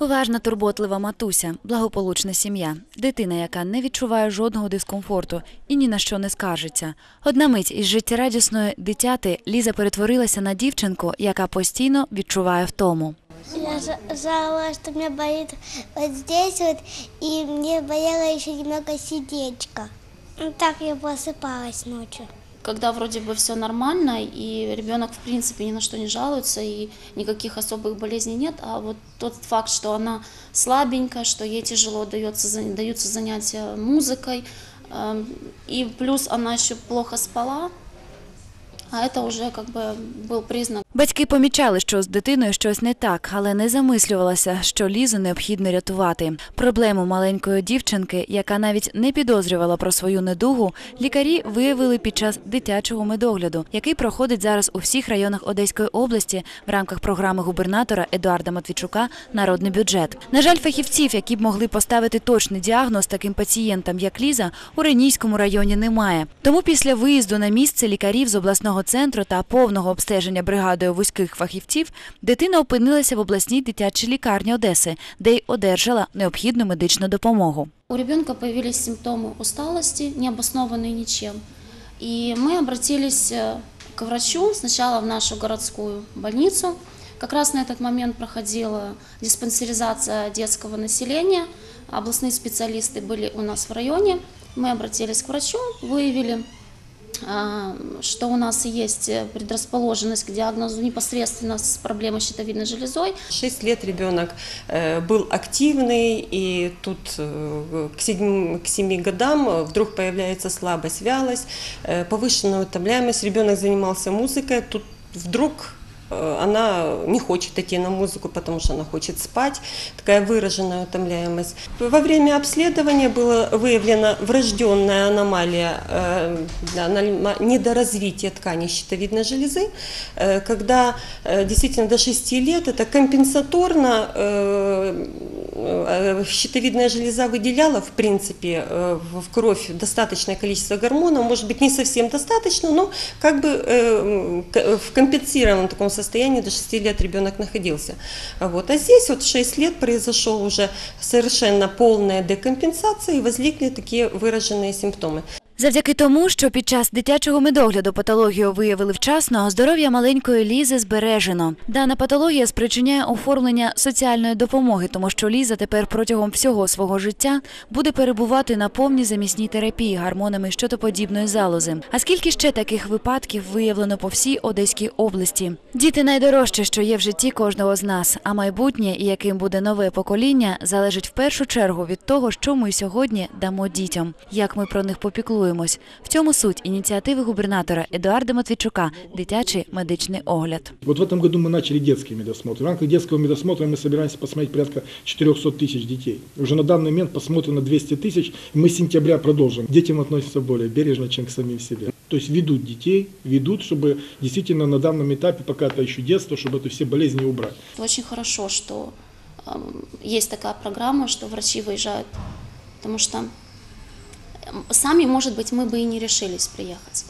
Уважна, турботлива матуся, благополучна сім'я, дитина, яка не відчуває жодного дискомфорту і ні на що не скаржиться. Одна мить із життєрадісної дитяти Ліза перетворилася на дівчинку, яка постійно відчуває втому. Я ж- жаловалась, что у меня болит вот здесь вот, и мне болело еще немного сердечко. Ну, Так я просыпалась ночью. Когда вроде бы все нормально, и ребенок, в принципе, ни на что не жалуется, и никаких особых болезней нет, а вот тот факт, что она слабенькая, что ей тяжело дается, даются занятия музыкой, эм, и плюс она еще плохо спала, а это уже как бы был признак Батьки помічали, що з дитиною щось не так, але не замислювалися, що Лізу необхідно рятувати. Проблему маленької дівчинки, яка навіть не підозрювала про свою недугу, лікарі виявили під час дитячого медогляду, який проходить зараз у всіх районах Одеської області в рамках програми губернатора Едуарда Матвійчука Народний бюджет. На жаль, фахівців, які б могли поставити точний діагноз таким пацієнтам, як Ліза, у Ренійському районі немає. Тому після виїзду на місце лікарів з обласного центру та повного обстеження бригадою вузьких фахівців дитина опинилася в обласній дитячій лікарні Одеси, де й одержала необхідну медичну допомогу. У ребенка появились симптомы усталости, не обоснованные ничем. И мы обратились э, к врачу сначала в нашу городскую больницу. Как раз на этот момент проходила диспансеризация детского населения. Областные специалисты были у нас в районе. Мы обратились к врачу, выявили а, что у нас есть э, предрасположенность к диагнозу непосредственно с проблемой щитовидной железой. Шесть лет ребенок э, был активный, и тут э, к семи, к семи годам э, вдруг появляется слабость, вялость, э, повышенная утомляемость. Ребенок занимался музыкой, тут вдруг э, она не хочет идти на музыку, потому что она хочет спать, такая выраженная утомляемость. Во время обследования была выявлена врожденная аномалия э, недоразвития тканей щитовидной железы, э, когда э, действительно до 6 лет это компенсаторно э, э, щитовидная железа выделяла в принципе э, в кровь достаточное количество гормонов, может быть не совсем достаточно, но как бы э, в компенсированном таком состоянии до 6 лет ребенок находился. А Вот. А здесь вот в 6 лет произошел уже совершенно полная декомпенсация и возникли такие выраженные симптомы. Завдяки тому, що під час дитячого медогляду патологію виявили вчасно, здоров'я маленької Лізи збережено. Дана патологія спричиняє оформлення соціальної допомоги, тому що Ліза тепер протягом всього свого життя буде перебувати на повній замісній терапії гормонами щотоподібної залози. А скільки ще таких випадків виявлено по всій Одеській області? Діти найдорожче, що є в житті кожного з нас, а майбутнє і яким буде нове покоління, залежить в першу чергу від того, що ми сьогодні дамо дітям, як ми про них попіклуємось. В цьому суть ініціативи губернатора Едуарда Матвійчука дитячий медичний огляд. Вот в этом году мы начали детский медосмотр. В рамках детского медосмотра мы собираемся посмотреть порядка 400 тысяч детей. Уже на данный момент посмотрено 200 тысяч, и мы с сентября продолжим. К детям относятся более бережно, чем к самим себе. То есть ведут детей, ведут, чтобы действительно на данном этапе, пока это еще детство, чтобы это все болезни убрать. Очень хорошо, что эм, есть такая программа, что врачи выезжают, потому что эм, сами, может быть, мы бы и не решились приехать.